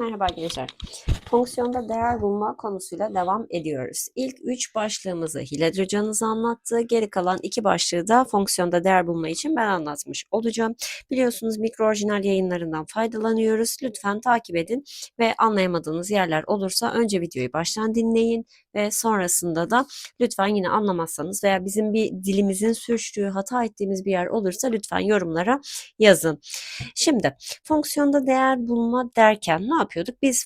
Merhaba gençler. Fonksiyonda değer bulma konusuyla devam ediyoruz. İlk üç başlığımızı Hilal hocanız anlattı. Geri kalan iki başlığı da fonksiyonda değer bulma için ben anlatmış olacağım. Biliyorsunuz mikro orijinal yayınlarından faydalanıyoruz. Lütfen takip edin ve anlayamadığınız yerler olursa önce videoyu baştan dinleyin ve sonrasında da lütfen yine anlamazsanız veya bizim bir dilimizin sürçtüğü, hata ettiğimiz bir yer olursa lütfen yorumlara yazın. Şimdi fonksiyonda değer bulma derken ne yapıyorduk? Biz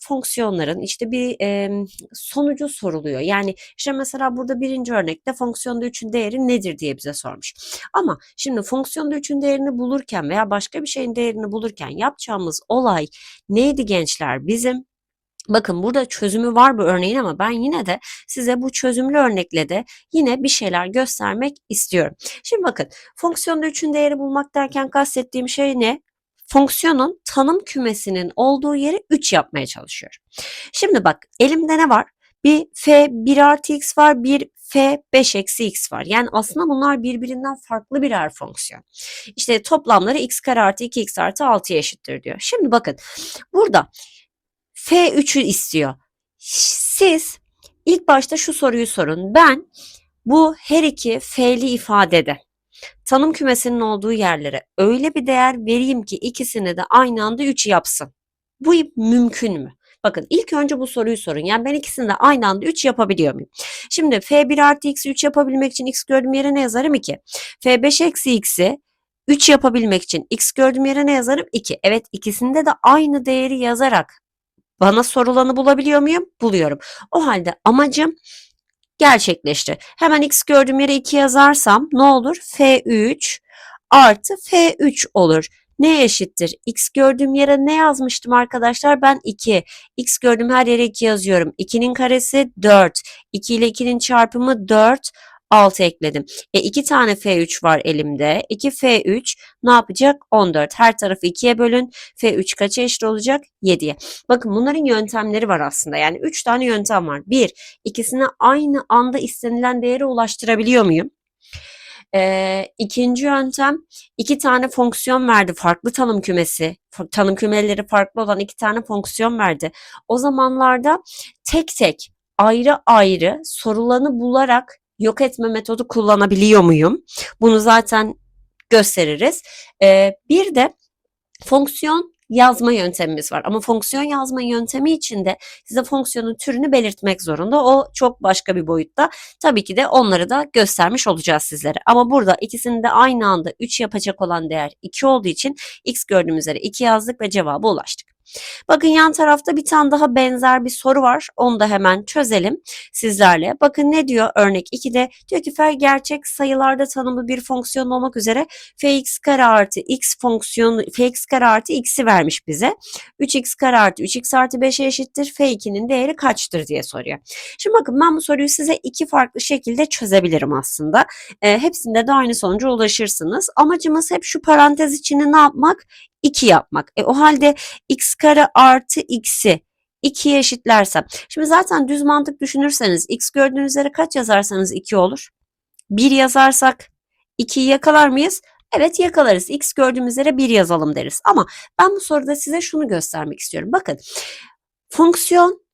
fonksiyonların işte bir e, sonucu soruluyor. Yani işte mesela burada birinci örnekte fonksiyonda 3'ün değeri nedir diye bize sormuş. Ama şimdi fonksiyonda 3'ün değerini bulurken veya başka bir şeyin değerini bulurken yapacağımız olay neydi gençler? Bizim Bakın burada çözümü var bu örneğin ama ben yine de size bu çözümlü örnekle de yine bir şeyler göstermek istiyorum. Şimdi bakın fonksiyonda 3'ün değeri bulmak derken kastettiğim şey ne? Fonksiyonun tanım kümesinin olduğu yeri 3 yapmaya çalışıyorum. Şimdi bak elimde ne var? Bir f 1 artı x var, bir f 5 eksi x var. Yani aslında bunlar birbirinden farklı birer fonksiyon. İşte toplamları x kare artı 2x artı 6'ya eşittir diyor. Şimdi bakın burada F3'ü istiyor. Siz ilk başta şu soruyu sorun. Ben bu her iki F'li ifadede tanım kümesinin olduğu yerlere öyle bir değer vereyim ki ikisini de aynı anda 3 yapsın. Bu mümkün mü? Bakın ilk önce bu soruyu sorun. Yani ben ikisini de aynı anda 3 yapabiliyor muyum? Şimdi F1 artı X'i 3 yapabilmek için X gördüğüm yere ne yazarım? 2. F5 eksi X'i 3 yapabilmek için X gördüğüm yere ne yazarım? 2. Evet ikisinde de aynı değeri yazarak bana sorulanı bulabiliyor muyum? Buluyorum. O halde amacım gerçekleşti. Hemen x gördüğüm yere 2 yazarsam ne olur? F3 artı F3 olur. Ne eşittir? X gördüğüm yere ne yazmıştım arkadaşlar? Ben 2. X gördüğüm her yere 2 yazıyorum. 2'nin karesi 4. 2 ile 2'nin çarpımı 4 6 ekledim. E 2 tane F3 var elimde. 2 F3 ne yapacak? 14. Her tarafı 2'ye bölün. F3 kaça eşit olacak? 7'ye. Bakın bunların yöntemleri var aslında. Yani 3 tane yöntem var. 1. ikisine aynı anda istenilen değere ulaştırabiliyor muyum? Ee, ikinci yöntem iki tane fonksiyon verdi. Farklı tanım kümesi, tanım kümeleri farklı olan iki tane fonksiyon verdi. O zamanlarda tek tek ayrı ayrı sorulanı bularak yok etme metodu kullanabiliyor muyum? Bunu zaten gösteririz. Ee, bir de fonksiyon yazma yöntemimiz var. Ama fonksiyon yazma yöntemi için de size fonksiyonun türünü belirtmek zorunda. O çok başka bir boyutta. Tabii ki de onları da göstermiş olacağız sizlere. Ama burada ikisini de aynı anda 3 yapacak olan değer 2 olduğu için x gördüğümüz üzere 2 yazdık ve cevaba ulaştık. Bakın yan tarafta bir tane daha benzer bir soru var. Onu da hemen çözelim sizlerle. Bakın ne diyor örnek 2'de? Diyor ki f gerçek sayılarda tanımlı bir fonksiyon olmak üzere fx kare artı x fonksiyonu fx kare artı x'i vermiş bize. 3x kare artı 3x artı 5'e eşittir. f2'nin değeri kaçtır diye soruyor. Şimdi bakın ben bu soruyu size iki farklı şekilde çözebilirim aslında. E, hepsinde de aynı sonuca ulaşırsınız. Amacımız hep şu parantez içini ne yapmak? 2 yapmak. E, o halde x kare artı x'i 2'ye eşitlersem. Şimdi zaten düz mantık düşünürseniz x gördüğünüz üzere kaç yazarsanız 2 olur. 1 yazarsak 2'yi yakalar mıyız? Evet yakalarız. X gördüğümüz üzere 1 yazalım deriz. Ama ben bu soruda size şunu göstermek istiyorum. Bakın fonksiyon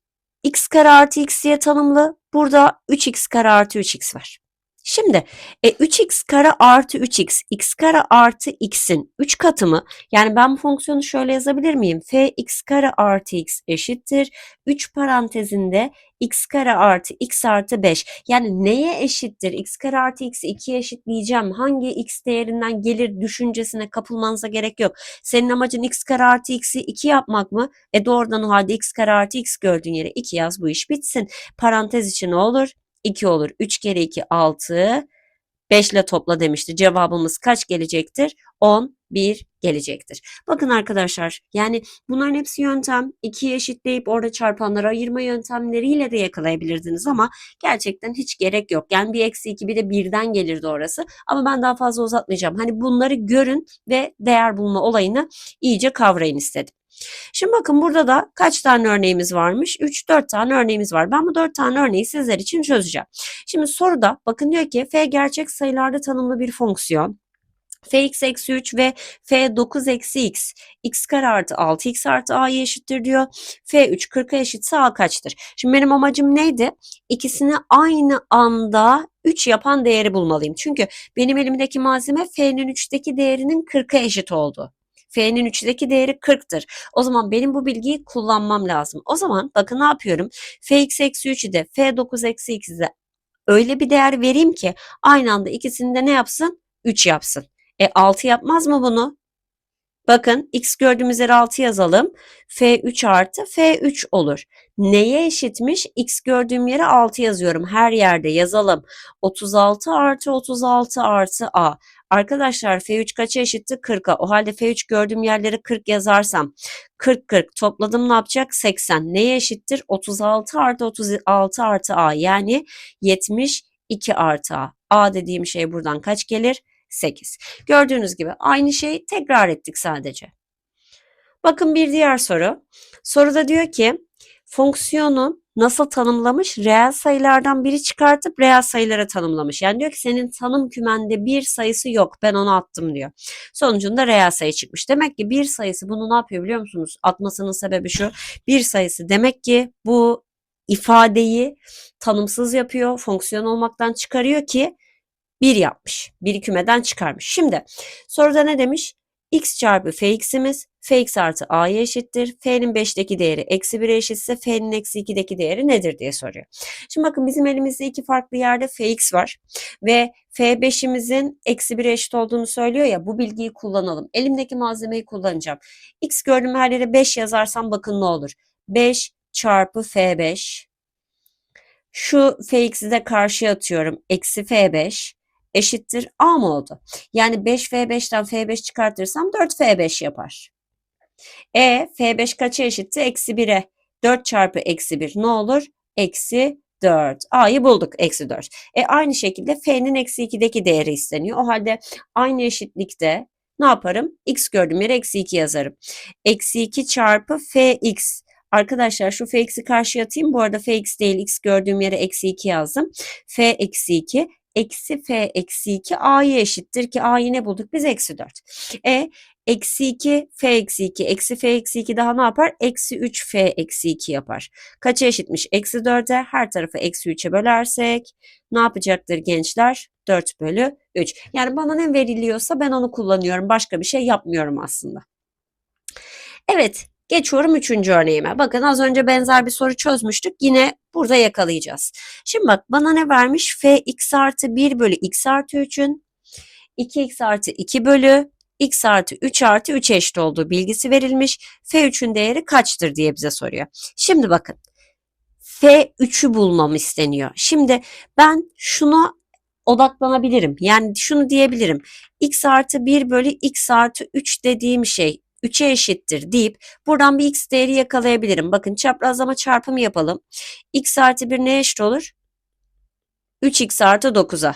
x kare artı x diye tanımlı. Burada 3x kare artı 3x var. Şimdi e, 3x kare artı 3x, x kare artı x'in 3 katı mı? Yani ben bu fonksiyonu şöyle yazabilir miyim? f x kare artı x eşittir. 3 parantezinde x kare artı x artı 5. Yani neye eşittir? x kare artı x'i 2'ye eşitleyeceğim. Hangi x değerinden gelir düşüncesine kapılmanıza gerek yok. Senin amacın x kare artı x'i 2 yapmak mı? E doğrudan o halde x kare artı x gördüğün yere 2 yaz bu iş bitsin. Parantez için ne olur? 2 olur. 3 kere 2 6. 5 ile topla demişti. Cevabımız kaç gelecektir? 11 gelecektir. Bakın arkadaşlar yani bunların hepsi yöntem. 2'yi eşitleyip orada çarpanları ayırma yöntemleriyle de yakalayabilirdiniz ama gerçekten hiç gerek yok. Yani bir eksi 2 bir de birden gelirdi orası. Ama ben daha fazla uzatmayacağım. Hani bunları görün ve değer bulma olayını iyice kavrayın istedim. Şimdi bakın burada da kaç tane örneğimiz varmış? 3-4 tane örneğimiz var. Ben bu 4 tane örneği sizler için çözeceğim. Şimdi soruda bakın diyor ki f gerçek sayılarda tanımlı bir fonksiyon. fx eksi 3 ve f 9 eksi x x kare artı 6x artı a'ya eşittir diyor. f3 40'a eşitse a kaçtır? Şimdi benim amacım neydi? İkisini aynı anda 3 yapan değeri bulmalıyım. Çünkü benim elimdeki malzeme f'nin 3'teki değerinin 40'a eşit oldu. F'nin 3'teki değeri 40'tır. O zaman benim bu bilgiyi kullanmam lazım. O zaman bakın ne yapıyorum? Fx eksi 3'ü de F9 eksi x'i de öyle bir değer vereyim ki aynı anda ikisini de ne yapsın? 3 yapsın. E 6 yapmaz mı bunu? Bakın x gördüğümüz yere 6 yazalım. F3 artı F3 olur. Neye eşitmiş? X gördüğüm yere 6 yazıyorum. Her yerde yazalım. 36 artı 36 artı A. Arkadaşlar F3 kaça eşitti? 40'a. O halde F3 gördüğüm yerlere 40 yazarsam 40 40 topladım ne yapacak? 80. Neye eşittir? 36 artı 36 artı A. Yani 72 artı A. A dediğim şey buradan kaç gelir? 8. Gördüğünüz gibi aynı şeyi tekrar ettik sadece. Bakın bir diğer soru. Soruda diyor ki fonksiyonu nasıl tanımlamış? Reel sayılardan biri çıkartıp reel sayılara tanımlamış. Yani diyor ki senin tanım kümende bir sayısı yok. Ben onu attım diyor. Sonucunda reel sayı çıkmış. Demek ki bir sayısı bunu ne yapıyor biliyor musunuz? Atmasının sebebi şu. Bir sayısı demek ki bu ifadeyi tanımsız yapıyor. Fonksiyon olmaktan çıkarıyor ki 1 yapmış. Bir kümeden çıkarmış. Şimdi soruda ne demiş? X çarpı fx'imiz fx artı a'ya eşittir. f'nin 5'teki değeri eksi 1'e eşitse f'nin eksi 2'deki değeri nedir diye soruyor. Şimdi bakın bizim elimizde iki farklı yerde fx var ve f5'imizin eksi 1'e eşit olduğunu söylüyor ya bu bilgiyi kullanalım. Elimdeki malzemeyi kullanacağım. x gördüğüm her yere 5 yazarsam bakın ne olur. 5 çarpı f5 şu fx'i de karşıya atıyorum. Eksi f5 eşittir A mı oldu? Yani 5F5'ten F5 çıkartırsam 4F5 yapar. E F5 kaça eşitti? Eksi 1'e. 4 çarpı eksi 1 ne olur? Eksi 4. A'yı bulduk. Eksi 4. E aynı şekilde F'nin eksi 2'deki değeri isteniyor. O halde aynı eşitlikte ne yaparım? X gördüğüm yere eksi 2 yazarım. Eksi 2 çarpı Fx. Arkadaşlar şu Fx'i karşıya atayım. Bu arada Fx değil X gördüğüm yere eksi 2 yazdım. F eksi 2 eksi f eksi 2 a'yı eşittir ki a'yı ne bulduk biz eksi 4. E eksi 2 f eksi 2 eksi f eksi 2 daha ne yapar? Eksi 3 f eksi 2 yapar. Kaça eşitmiş? Eksi 4'e her tarafı eksi 3'e bölersek ne yapacaktır gençler? 4 bölü 3. Yani bana ne veriliyorsa ben onu kullanıyorum. Başka bir şey yapmıyorum aslında. Evet Geçiyorum üçüncü örneğime. Bakın az önce benzer bir soru çözmüştük. Yine burada yakalayacağız. Şimdi bak bana ne vermiş? f x artı 1 bölü x artı 3'ün 2x artı 2 bölü x artı 3 artı 3 eşit olduğu bilgisi verilmiş. F3'ün değeri kaçtır diye bize soruyor. Şimdi bakın. F3'ü bulmam isteniyor. Şimdi ben şuna odaklanabilirim. Yani şunu diyebilirim. x artı 1 bölü x artı 3 dediğim şey 3'e eşittir deyip buradan bir x değeri yakalayabilirim. Bakın çaprazlama çarpımı yapalım. x artı 1 ne eşit olur? 3x artı 9'a.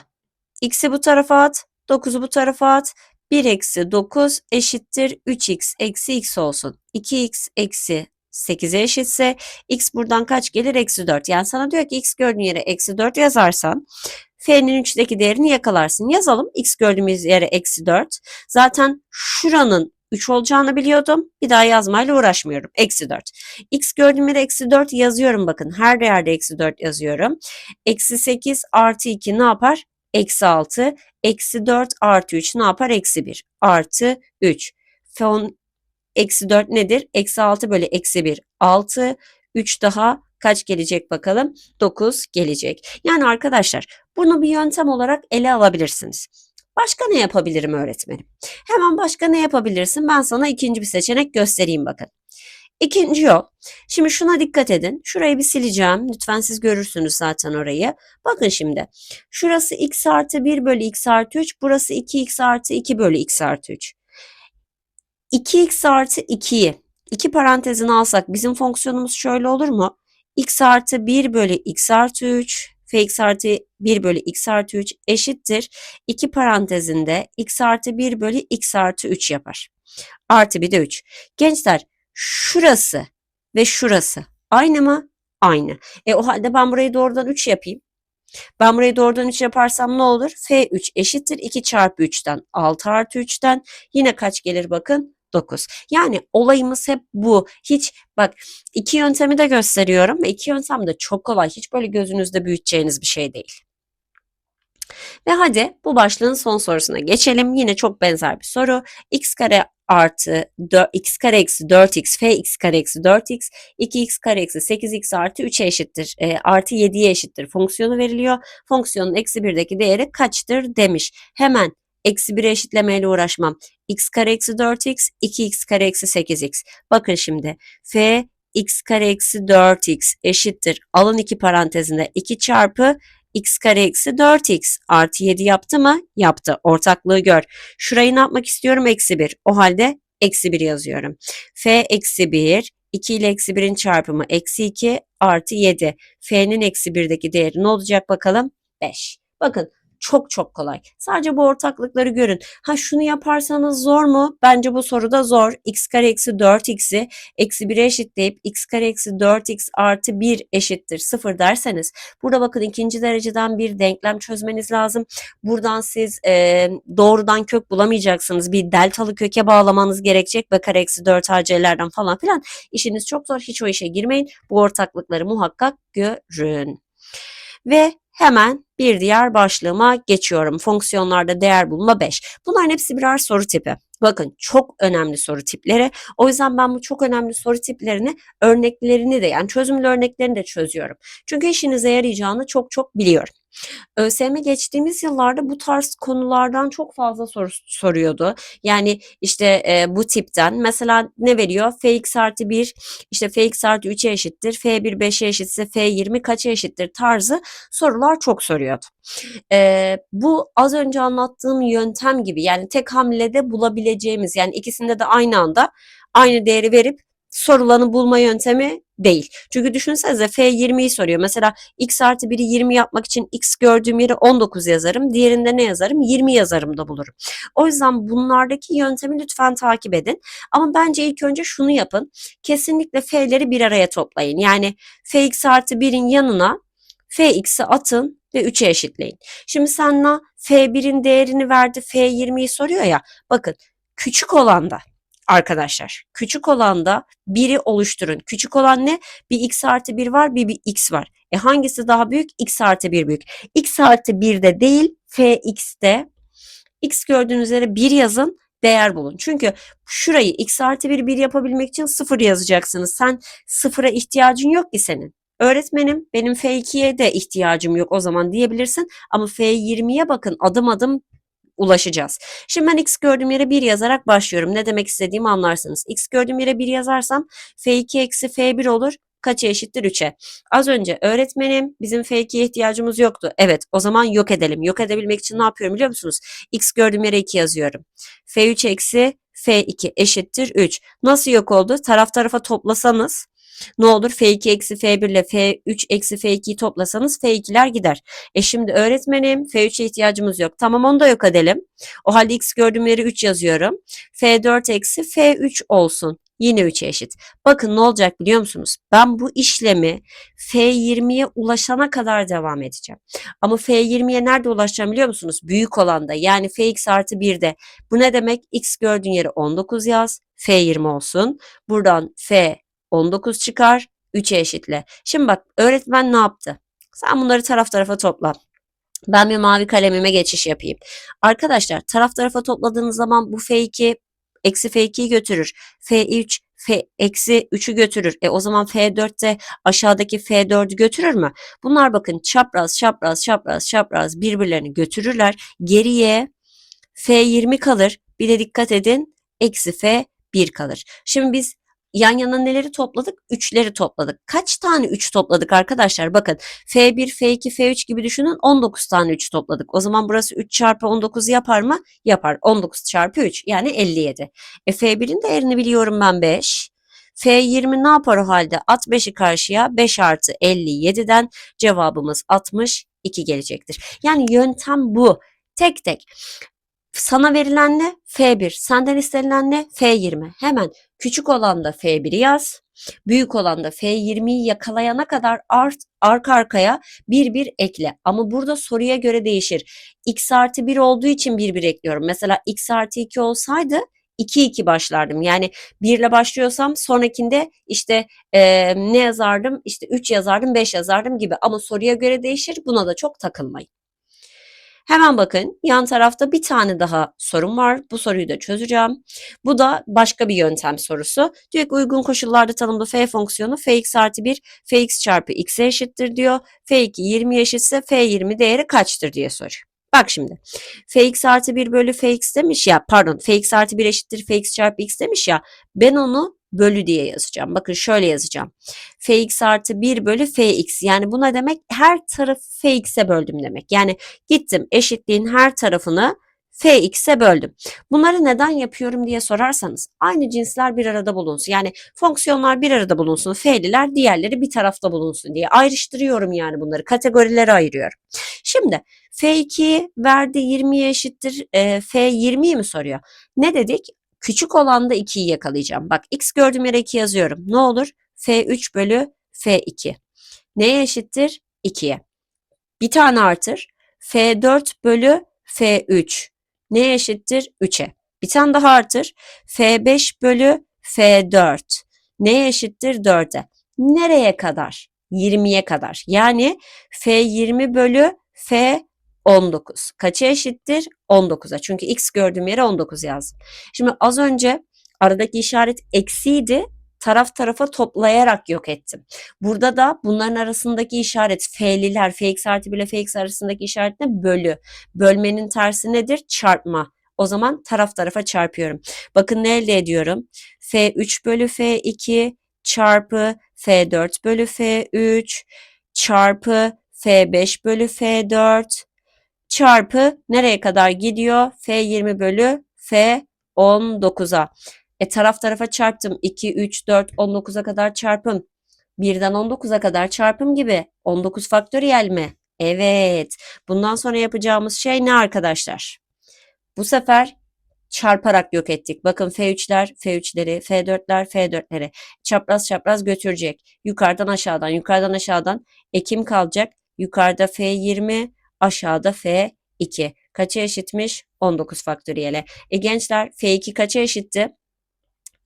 x'i bu tarafa at, 9'u bu tarafa at. 1 eksi 9 eşittir 3x eksi x olsun. 2x eksi 8'e eşitse x buradan kaç gelir? Eksi 4. Yani sana diyor ki x gördüğün yere eksi 4 yazarsan f'nin 3'teki değerini yakalarsın. Yazalım x gördüğümüz yere eksi 4. Zaten şuranın 3 olacağını biliyordum. Bir daha yazmayla uğraşmıyorum. Eksi 4. X gördüğüm yere eksi 4 yazıyorum bakın. Her yerde eksi 4 yazıyorum. Eksi 8 artı 2 ne yapar? Eksi 6. Eksi 4 artı 3 ne yapar? Eksi 1 artı 3. Fon eksi 4 nedir? Eksi 6 bölü eksi 1 6. 3 daha kaç gelecek bakalım? 9 gelecek. Yani arkadaşlar bunu bir yöntem olarak ele alabilirsiniz. Başka ne yapabilirim öğretmenim? Hemen başka ne yapabilirsin? Ben sana ikinci bir seçenek göstereyim bakın. İkinci yol. Şimdi şuna dikkat edin. Şurayı bir sileceğim. Lütfen siz görürsünüz zaten orayı. Bakın şimdi. Şurası x artı 1 bölü x artı 3. Burası 2x artı 2 bölü x artı 3. 2x artı 2'yi iki parantezini alsak bizim fonksiyonumuz şöyle olur mu? x artı 1 bölü x artı 3 fx artı 1 bölü x artı 3 eşittir. 2 parantezinde x artı 1 bölü x artı 3 yapar. Artı bir de 3. Gençler şurası ve şurası aynı mı? Aynı. E o halde ben burayı doğrudan 3 yapayım. Ben burayı doğrudan 3 yaparsam ne olur? F3 eşittir 2 çarpı 3'ten 6 artı 3'ten yine kaç gelir bakın? 9. Yani olayımız hep bu. Hiç bak iki yöntemi de gösteriyorum ve iki yöntem de çok kolay. Hiç böyle gözünüzde büyüteceğiniz bir şey değil. Ve hadi bu başlığın son sorusuna geçelim. Yine çok benzer bir soru. x kare artı 4, x kare eksi 4x f x kare eksi 4x 2x kare eksi 8x artı 3'e eşittir. E, artı 7'ye eşittir fonksiyonu veriliyor. Fonksiyonun eksi 1'deki değeri kaçtır demiş. Hemen eksi 1'e eşitlemeyle uğraşmam. X kare eksi 4x 2x kare eksi 8x. Bakın şimdi f x kare eksi 4x eşittir. Alın iki parantezinde 2 çarpı x kare eksi 4x artı 7 yaptı mı? Yaptı. Ortaklığı gör. Şurayı ne yapmak istiyorum? Eksi 1. O halde eksi 1 yazıyorum. f eksi 1 2 ile eksi 1'in çarpımı eksi 2 artı 7. f'nin eksi 1'deki değeri ne olacak bakalım? 5. Bakın çok çok kolay. Sadece bu ortaklıkları görün. Ha şunu yaparsanız zor mu? Bence bu soruda zor. x kare eksi 4x'i eksi 1'e eşitleyip x kare eksi 4x artı 1 eşittir 0 derseniz burada bakın ikinci dereceden bir denklem çözmeniz lazım. Buradan siz e, doğrudan kök bulamayacaksınız. Bir deltalı köke bağlamanız gerekecek ve kare eksi 4 AC'lerden falan filan. İşiniz çok zor. Hiç o işe girmeyin. Bu ortaklıkları muhakkak görün. Ve hemen bir diğer başlığıma geçiyorum. Fonksiyonlarda değer bulma 5. Bunların hepsi birer soru tipi. Bakın çok önemli soru tipleri. O yüzden ben bu çok önemli soru tiplerini örneklerini de yani çözümlü örneklerini de çözüyorum. Çünkü işinize yarayacağını çok çok biliyorum. ÖSYM geçtiğimiz yıllarda bu tarz konulardan çok fazla soru soruyordu. Yani işte e, bu tipten mesela ne veriyor? Fx artı 1 işte Fx artı 3'e eşittir. F1 5'e eşitse F20 kaça eşittir tarzı sorular çok soruyordu. E, bu az önce anlattığım yöntem gibi yani tek hamlede bulabileceğimiz yani ikisinde de aynı anda aynı değeri verip sorulanı bulma yöntemi değil. Çünkü düşünsenize F20'yi soruyor. Mesela x artı 1'i 20 yapmak için x gördüğüm yere 19 yazarım. Diğerinde ne yazarım? 20 yazarım da bulurum. O yüzden bunlardaki yöntemi lütfen takip edin. Ama bence ilk önce şunu yapın. Kesinlikle F'leri bir araya toplayın. Yani Fx artı 1'in yanına Fx'i atın ve 3'e eşitleyin. Şimdi sana F1'in değerini verdi, F20'yi soruyor ya. Bakın küçük olanda arkadaşlar. Küçük olanda biri oluşturun. Küçük olan ne? Bir x artı 1 var, bir, bir x var. E hangisi daha büyük? x artı 1 büyük. x artı 1'de değil, fx'te. x gördüğünüz üzere 1 yazın, değer bulun. Çünkü şurayı x artı 1 1 yapabilmek için 0 yazacaksınız. Sen sıfıra ihtiyacın yok ki senin. Öğretmenim benim F2'ye de ihtiyacım yok o zaman diyebilirsin. Ama F20'ye bakın adım adım ulaşacağız. Şimdi ben x gördüğüm yere 1 yazarak başlıyorum. Ne demek istediğimi anlarsınız. x gördüğüm yere 1 yazarsam f2 eksi f1 olur. Kaça eşittir 3'e? Az önce öğretmenim bizim f2'ye ihtiyacımız yoktu. Evet o zaman yok edelim. Yok edebilmek için ne yapıyorum biliyor musunuz? x gördüğüm yere 2 yazıyorum. f3 eksi f2 eşittir 3. Nasıl yok oldu? Taraf tarafa toplasanız ne olur? F2 eksi F1 ile F3 eksi F2'yi toplasanız F2'ler gider. E şimdi öğretmenim F3'e ihtiyacımız yok. Tamam onu da yok edelim. O halde x gördüğüm yere 3 yazıyorum. F4 eksi F3 olsun. Yine 3'e eşit. Bakın ne olacak biliyor musunuz? Ben bu işlemi F20'ye ulaşana kadar devam edeceğim. Ama F20'ye nerede ulaşacağım biliyor musunuz? Büyük olanda yani Fx artı 1'de. Bu ne demek? X gördüğün yere 19 yaz. F20 olsun. Buradan F 19 çıkar. 3'e eşitle. Şimdi bak öğretmen ne yaptı? Sen bunları taraf tarafa topla. Ben bir mavi kalemime geçiş yapayım. Arkadaşlar taraf tarafa topladığınız zaman bu F2 eksi F2'yi götürür. F3 F eksi 3'ü götürür. E o zaman F4 de aşağıdaki F4'ü götürür mü? Bunlar bakın çapraz çapraz çapraz çapraz birbirlerini götürürler. Geriye F20 kalır. Bir de dikkat edin eksi F1 kalır. Şimdi biz yan yana neleri topladık? 3'leri topladık. Kaç tane 3 topladık arkadaşlar? Bakın F1, F2, F3 gibi düşünün 19 tane 3 topladık. O zaman burası 3 çarpı 19 yapar mı? Yapar. 19 çarpı 3 yani 57. E F1'in değerini biliyorum ben 5. F20 ne yapar o halde? At 5'i karşıya 5 artı 57'den cevabımız 62 gelecektir. Yani yöntem bu. Tek tek. Sana verilen ne? F1. Senden istenilen ne? F20. Hemen küçük olan da F1'i yaz. Büyük olan da F20'yi yakalayana kadar art, arka arkaya bir bir ekle. Ama burada soruya göre değişir. X artı 1 olduğu için bir bir ekliyorum. Mesela X artı 2 olsaydı 2-2 başlardım. Yani 1 ile başlıyorsam sonrakinde işte e, ne yazardım? İşte 3 yazardım, 5 yazardım gibi. Ama soruya göre değişir. Buna da çok takılmayın. Hemen bakın yan tarafta bir tane daha sorum var. Bu soruyu da çözeceğim. Bu da başka bir yöntem sorusu. Diyor ki uygun koşullarda tanımlı f fonksiyonu fx artı 1 fx çarpı x'e eşittir diyor. f2 20 eşitse f20 değeri kaçtır diye soruyor. Bak şimdi fx artı 1 bölü fx demiş ya pardon fx artı 1 eşittir fx çarpı x demiş ya ben onu bölü diye yazacağım. Bakın şöyle yazacağım. fx artı 1 bölü fx yani bu ne demek? Her tarafı fx'e böldüm demek. Yani gittim eşitliğin her tarafını fx'e böldüm. Bunları neden yapıyorum diye sorarsanız aynı cinsler bir arada bulunsun. Yani fonksiyonlar bir arada bulunsun. F'liler diğerleri bir tarafta bulunsun diye ayrıştırıyorum yani bunları. Kategorilere ayırıyorum. Şimdi F2 verdi 20'ye eşittir. E, F20'yi mi soruyor? Ne dedik? Küçük olan da 2'yi yakalayacağım. Bak x gördüğüm yere 2 yazıyorum. Ne olur? F3 bölü F2. Neye eşittir? 2'ye. Bir tane artır. F4 bölü F3. Neye eşittir? 3'e. Bir tane daha artır. F5 bölü F4. Neye eşittir? 4'e. Nereye kadar? 20'ye kadar. Yani F20 bölü F19. Kaça eşittir? 19'a. Çünkü x gördüğüm yere 19 yazdım. Şimdi az önce aradaki işaret eksiydi. Taraf tarafa toplayarak yok ettim. Burada da bunların arasındaki işaret F'liler, Fx artı 1 ile Fx arasındaki işaret ne? Bölü. Bölmenin tersi nedir? Çarpma. O zaman taraf tarafa çarpıyorum. Bakın ne elde ediyorum? F3 bölü F2 çarpı F4 bölü F3 çarpı F5 bölü F4 çarpı nereye kadar gidiyor? F20 bölü F19'a. E taraf tarafa çarptım. 2, 3, 4, 19'a kadar çarpım. 1'den 19'a kadar çarpım gibi. 19 faktöriyel mi? Evet. Bundan sonra yapacağımız şey ne arkadaşlar? Bu sefer çarparak yok ettik. Bakın F3'ler F3'leri, F4'ler F4'leri çapraz çapraz götürecek. Yukarıdan aşağıdan, yukarıdan aşağıdan ekim kalacak. Yukarıda F20, aşağıda F2. Kaça eşitmiş? 19 faktöriyele. E gençler F2 kaça eşitti?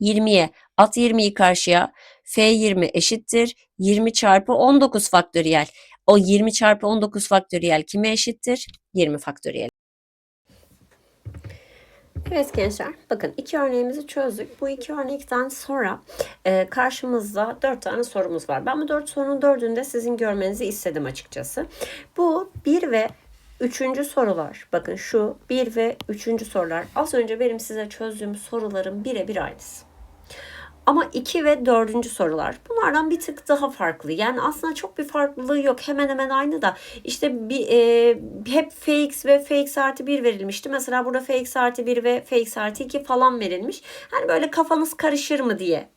20'ye. At 20'yi karşıya. F20 eşittir. 20 çarpı 19 faktöriyel. O 20 çarpı 19 faktöriyel kime eşittir? 20 faktöriyel. Evet gençler bakın iki örneğimizi çözdük. Bu iki örnekten sonra e, karşımızda dört tane sorumuz var. Ben bu dört sorunun dördünü de sizin görmenizi istedim açıkçası. Bu bir ve üçüncü sorular. Bakın şu bir ve üçüncü sorular. Az önce benim size çözdüğüm soruların birebir aynısı. Ama 2 ve 4. sorular bunlardan bir tık daha farklı. Yani aslında çok bir farklılığı yok. Hemen hemen aynı da işte bir, e, hep fx ve fx artı 1 verilmişti. Mesela burada fx artı 1 ve fx artı 2 falan verilmiş. Hani böyle kafanız karışır mı diye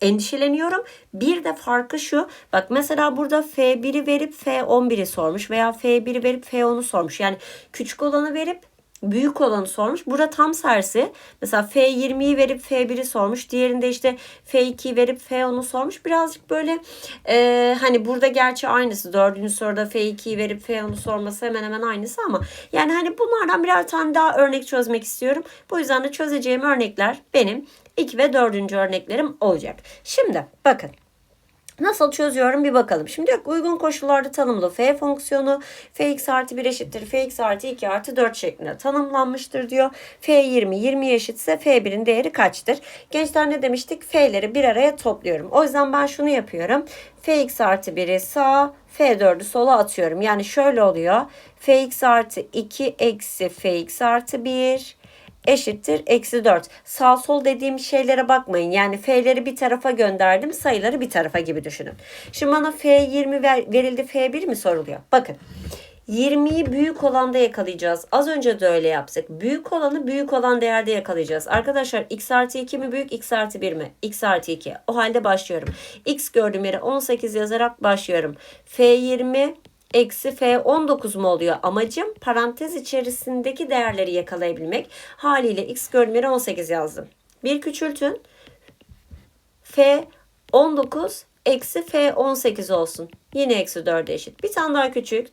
endişeleniyorum. Bir de farkı şu. Bak mesela burada F1'i verip F11'i sormuş veya F1'i verip F10'u sormuş. Yani küçük olanı verip büyük olanı sormuş. Burada tam tersi. Mesela F20'yi verip F1'i sormuş. Diğerinde işte F2'yi verip F10'u sormuş. Birazcık böyle e, hani burada gerçi aynısı. Dördüncü soruda F2'yi verip F10'u sorması hemen hemen aynısı ama yani hani bunlardan birer tane daha örnek çözmek istiyorum. Bu yüzden de çözeceğim örnekler benim ilk ve dördüncü örneklerim olacak. Şimdi bakın. Nasıl çözüyorum bir bakalım. Şimdi yok uygun koşullarda tanımlı f fonksiyonu fx artı 1 eşittir fx artı 2 artı 4 şeklinde tanımlanmıştır diyor. f20 20 eşitse f1'in değeri kaçtır? Gençler ne demiştik? f'leri bir araya topluyorum. O yüzden ben şunu yapıyorum. fx artı 1'i sağ f4'ü sola atıyorum. Yani şöyle oluyor. fx artı 2 eksi fx artı 1 eşittir eksi 4. Sağ sol dediğim şeylere bakmayın. Yani F'leri bir tarafa gönderdim sayıları bir tarafa gibi düşünün. Şimdi bana F20 ver, verildi F1 mi soruluyor? Bakın 20'yi büyük olanda yakalayacağız. Az önce de öyle yaptık. Büyük olanı büyük olan değerde yakalayacağız. Arkadaşlar x artı 2 mi büyük x artı 1 mi? x artı 2. O halde başlıyorum. x gördüğüm yere 18 yazarak başlıyorum. F20 eksi F19 mu oluyor? Amacım parantez içerisindeki değerleri yakalayabilmek. Haliyle x gördüğüm yere 18 yazdım. Bir küçültün. F 19 eksi F18 olsun. Yine eksi 4'e eşit. Bir tane daha küçült.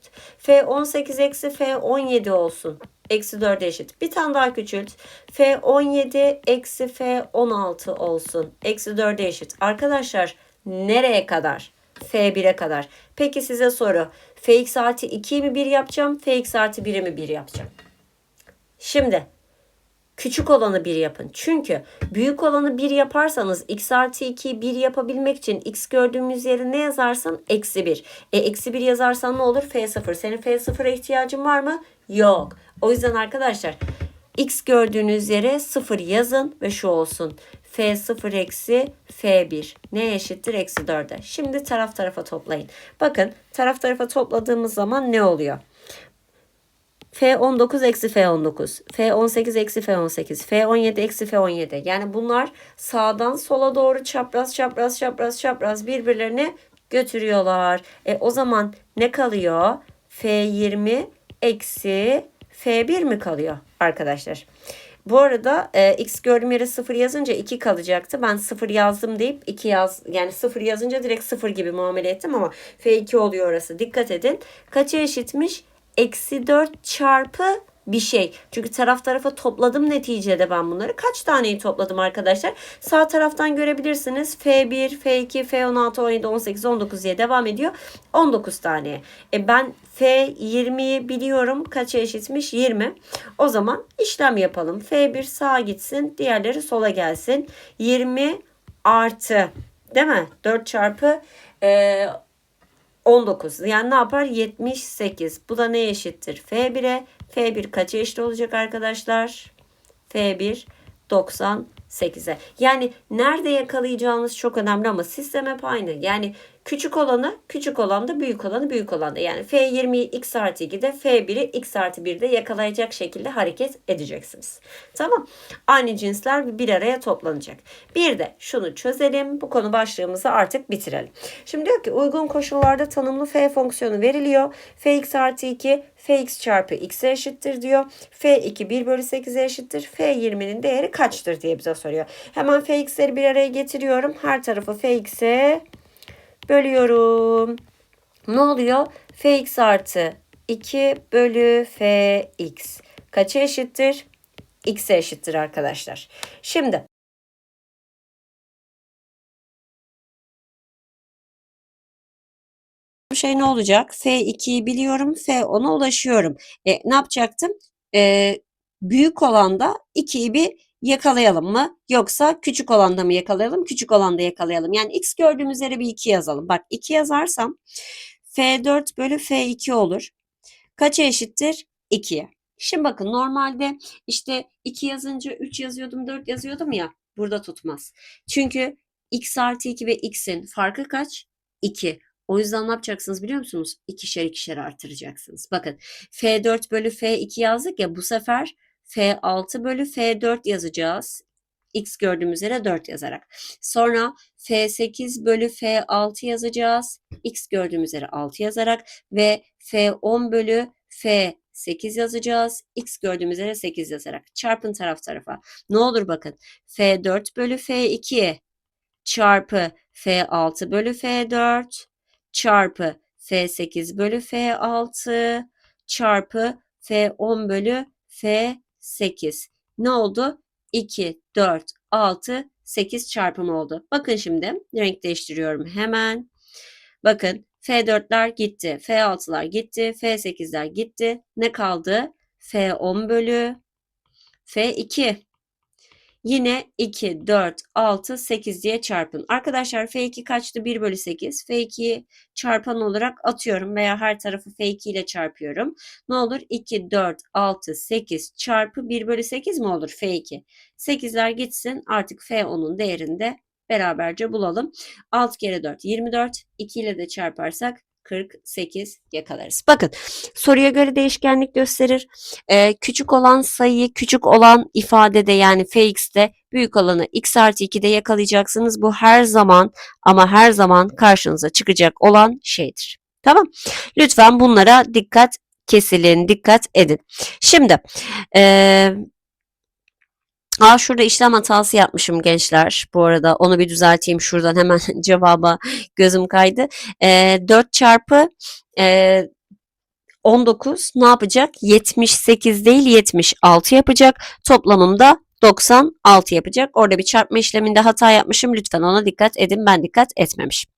F18 eksi F17 olsun. Eksi 4'e eşit. Bir tane daha küçült. F17 eksi F16 olsun. Eksi 4'e eşit. Arkadaşlar nereye kadar? F1'e kadar. Peki size soru. Fx artı 2'yi mi 1 yapacağım? Fx artı 1'i mi 1 yapacağım? Şimdi küçük olanı 1 yapın. Çünkü büyük olanı 1 yaparsanız x artı 2'yi 1 yapabilmek için x gördüğümüz yere ne yazarsın? Eksi 1. E eksi 1 yazarsan ne olur? F0. Senin F0'a ihtiyacın var mı? Yok. O yüzden arkadaşlar x gördüğünüz yere 0 yazın ve şu olsun. F0 eksi F1 neye eşittir? Eksi 4'e. Şimdi taraf tarafa toplayın. Bakın taraf tarafa topladığımız zaman ne oluyor? F19 eksi F19, F18 eksi F18, F17 eksi F17. Yani bunlar sağdan sola doğru çapraz çapraz çapraz çapraz birbirlerini götürüyorlar. E o zaman ne kalıyor? F20 eksi F1 mi kalıyor arkadaşlar? Bu arada e, x gördüğüm yere 0 yazınca 2 kalacaktı. Ben 0 yazdım deyip 2 yaz yani 0 yazınca direkt 0 gibi muamele ettim ama F2 oluyor orası. Dikkat edin. Kaça eşitmiş? Eksi 4 çarpı bir şey. Çünkü taraf tarafa topladım neticede ben bunları. Kaç taneyi topladım arkadaşlar? Sağ taraftan görebilirsiniz. F1, F2, F16, 17, 18, 19 diye devam ediyor. 19 tane. E ben F20'yi biliyorum. Kaça eşitmiş? 20. O zaman işlem yapalım. F1 sağa gitsin. Diğerleri sola gelsin. 20 artı değil mi? 4 çarpı e, 19. Yani ne yapar? 78. Bu da ne eşittir? F1'e. F1 kaça eşit olacak arkadaşlar? F1 98'e. Yani nerede yakalayacağınız çok önemli ama sistem hep aynı. Yani küçük olanı küçük olan da büyük olanı büyük olan da. Yani F20'yi x artı 2'de F1'i x artı 1'de yakalayacak şekilde hareket edeceksiniz. Tamam. Aynı cinsler bir araya toplanacak. Bir de şunu çözelim. Bu konu başlığımızı artık bitirelim. Şimdi diyor ki uygun koşullarda tanımlı f fonksiyonu veriliyor. fx artı 2 fx çarpı x'e eşittir diyor. f2 1 bölü 8'e eşittir. f20'nin değeri kaçtır diye bize soruyor. Hemen fx'leri bir araya getiriyorum. Her tarafı fx'e bölüyorum. Ne oluyor? fx artı 2 bölü fx kaça eşittir? x'e eşittir arkadaşlar. Şimdi şey ne olacak? F2'yi biliyorum. F10'a ulaşıyorum. E, ne yapacaktım? E, büyük olanda 2'yi bir yakalayalım mı? Yoksa küçük olanda mı yakalayalım? Küçük olanda yakalayalım. Yani x gördüğümüz yere bir 2 yazalım. Bak 2 yazarsam F4 bölü F2 olur. Kaça eşittir? 2'ye. Şimdi bakın normalde işte 2 yazınca 3 yazıyordum 4 yazıyordum ya. Burada tutmaz. Çünkü x artı 2 ve x'in farkı kaç? 2. O yüzden ne yapacaksınız biliyor musunuz? İkişer ikişer artıracaksınız. Bakın F4 bölü F2 yazdık ya bu sefer F6 bölü F4 yazacağız. X gördüğümüz yere 4 yazarak. Sonra F8 bölü F6 yazacağız. X gördüğümüz yere 6 yazarak ve F10 bölü F8 yazacağız. X gördüğümüz yere 8 yazarak. Çarpın taraf tarafa. Ne olur bakın. F4 bölü F2 çarpı F6 bölü F4 çarpı F8 bölü F6 çarpı F10 bölü F8. Ne oldu? 2, 4, 6, 8 çarpım oldu. Bakın şimdi renk değiştiriyorum hemen. Bakın F4'ler gitti, F6'lar gitti, F8'ler gitti. Ne kaldı? F10 bölü F2. Yine 2, 4, 6, 8 diye çarpın. Arkadaşlar F2 kaçtı? 1 bölü 8. F2'yi çarpan olarak atıyorum veya her tarafı F2 ile çarpıyorum. Ne olur? 2, 4, 6, 8 çarpı 1 bölü 8 mi olur F2? 8'ler gitsin artık F10'un değerini de beraberce bulalım. 6 kere 4 24. 2 ile de çarparsak 48 yakalarız. Bakın soruya göre değişkenlik gösterir. Ee, küçük olan sayıyı küçük olan ifadede yani fx'te büyük olanı x artı 2'de yakalayacaksınız. Bu her zaman ama her zaman karşınıza çıkacak olan şeydir. Tamam. Lütfen bunlara dikkat kesilin, dikkat edin. Şimdi ee, Aa şurada işlem hatası yapmışım gençler. Bu arada onu bir düzelteyim şuradan hemen cevaba gözüm kaydı. Ee, 4 çarpı e, 19 ne yapacak? 78 değil 76 yapacak. Toplamımda 96 yapacak. Orada bir çarpma işleminde hata yapmışım. Lütfen ona dikkat edin. Ben dikkat etmemişim.